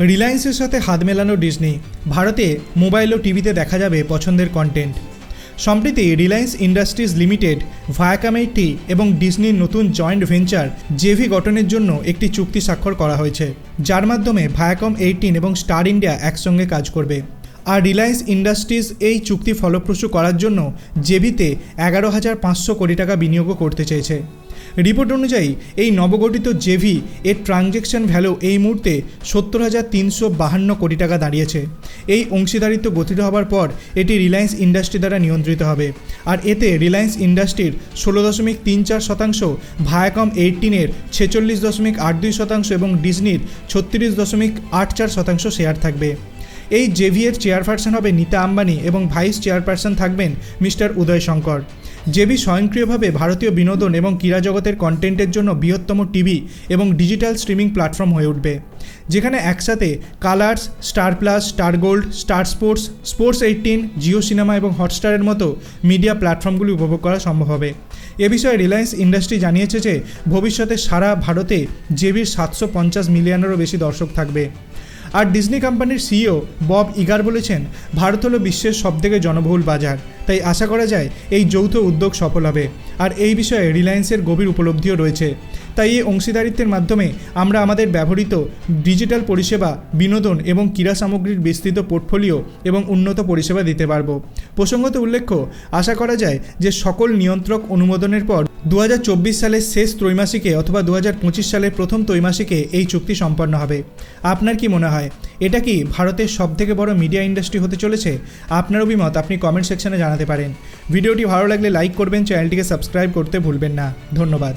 রিলায়েন্সের সাথে হাত মেলানো ডিজনি, ভারতে মোবাইল ও টিভিতে দেখা যাবে পছন্দের কন্টেন্ট সম্প্রতি Reliance Industries limited, Viacom eighteen এবং ডিজনির নতুন জয়েন্ট ভেঞ্চার জেভি গঠনের জন্য একটি চুক্তি স্বাক্ষর করা হয়েছে, যার মাধ্যমে ভায়াকম এইটিন এবং স্টার ইন্ডিয়া একসঙ্গে কাজ করবে। আর রিলায়েন্স ইন্ডাস্ট্রিজ এই চুক্তি ফলপ্রসূ করার জন্য জেভিতে এগারো হাজার পাঁচশো কোটি টাকা বিনিয়োগও করতে চেয়েছে। রিপোর্ট অনুযায়ী, এই নবগঠিত জেভি এর ট্রানজ্যাকশন ভ্যালু এই মুহূর্তে সত্তর হাজার তিনশো বাহান্ন কোটি টাকা দাঁড়িয়েছে। এই অংশীদারিত্ব গঠিত হওয়ার পর এটি রিলায়েন্স ইন্ডাস্ট্রি দ্বারা নিয়ন্ত্রিত হবে। আর এতে রিলায়েন্স ইন্ডাস্ট্রির ষোলো দশমিক তিন চার শতাংশ, ভায়াকম এইটিনের ছেচল্লিশ দশমিক আট দুই শতাংশ এবং ডিজনির ছত্রিশ দশমিক আট চার শতাংশ শেয়ার থাকবে। এই জেভিএর চেয়ারপারসন হবে নীতা আম্বানি এবং ভাইস চেয়ারপারসন থাকবেন মিস্টার উদয় শঙ্কর। জেবি স্বয়ংক্রিয়ভাবে ভারতীয় বিনোদন এবং ক্রীড়া জগতের কন্টেন্টের জন্য বৃহত্তম টিভি এবং ডিজিটাল স্ট্রিমিং প্ল্যাটফর্ম হয়ে উঠবে। যেখানে একসাথে Colors, Star Plus, Star Gold, Star Sports Sports eighteen Jio cinema এবং হটস্টারের মতো মিডিয়া প্ল্যাটফর্মগুলি উপভোগ করা সম্ভব হবে। এ বিষয়ে রিলায়েন্স ইন্ডাস্ট্রি জানিয়েছে যে ভবিষ্যতে সারা ভারতে জেবির সাতশো পঞ্চাশ মিলিয়নেরও বেশি দর্শক থাকবে। আর ডিজনি কোম্পানির সিইও বব ইগার বলেছেন, ভারত হলো বিশ্বের সবথেকে জনবহুল বাজার। তাই আশা করা যায়, এই যৌথ উদ্যোগ সফল হবে। আর এই বিষয়ে রিলায়েন্সের গভীর উপলব্ধিও রয়েছে। তাই এই অংশীদারিত্বের মাধ্যমে আমরা আমাদের ব্যবহৃত ডিজিটাল পরিষেবা, বিনোদন এবং ক্রীড়া সামগ্রীর বিস্তৃত পোর্টফোলিও এবং উন্নত পরিষেবা দিতে পারব। প্রসঙ্গত উল্লেখ্য, আশা করা যায় যে সকল নিয়ন্ত্রক অনুমোদনের পর দু হাজার চব্বিশ সালের শেষ ত্রৈমাসিকে অথবা দু হাজার পঁচিশ সালের প্রথম ত্রৈমাসিকে এই চুক্তি সম্পন্ন হবে। আপনার কি মনে হয়? এটা কি ভারতের সবথেকে বড় মিডিয়া ইন্ডাস্ট্রি হতে চলেছে? আপনার অভিমত আপনি কমেন্ট সেকশনে জানাতে পারেন। ভিডিওটি ভালো লাগলে লাইক করবেন, চ্যানেলটিকে সাবস্ক্রাইব করতে ভুলবেন না। ধন্যবাদ।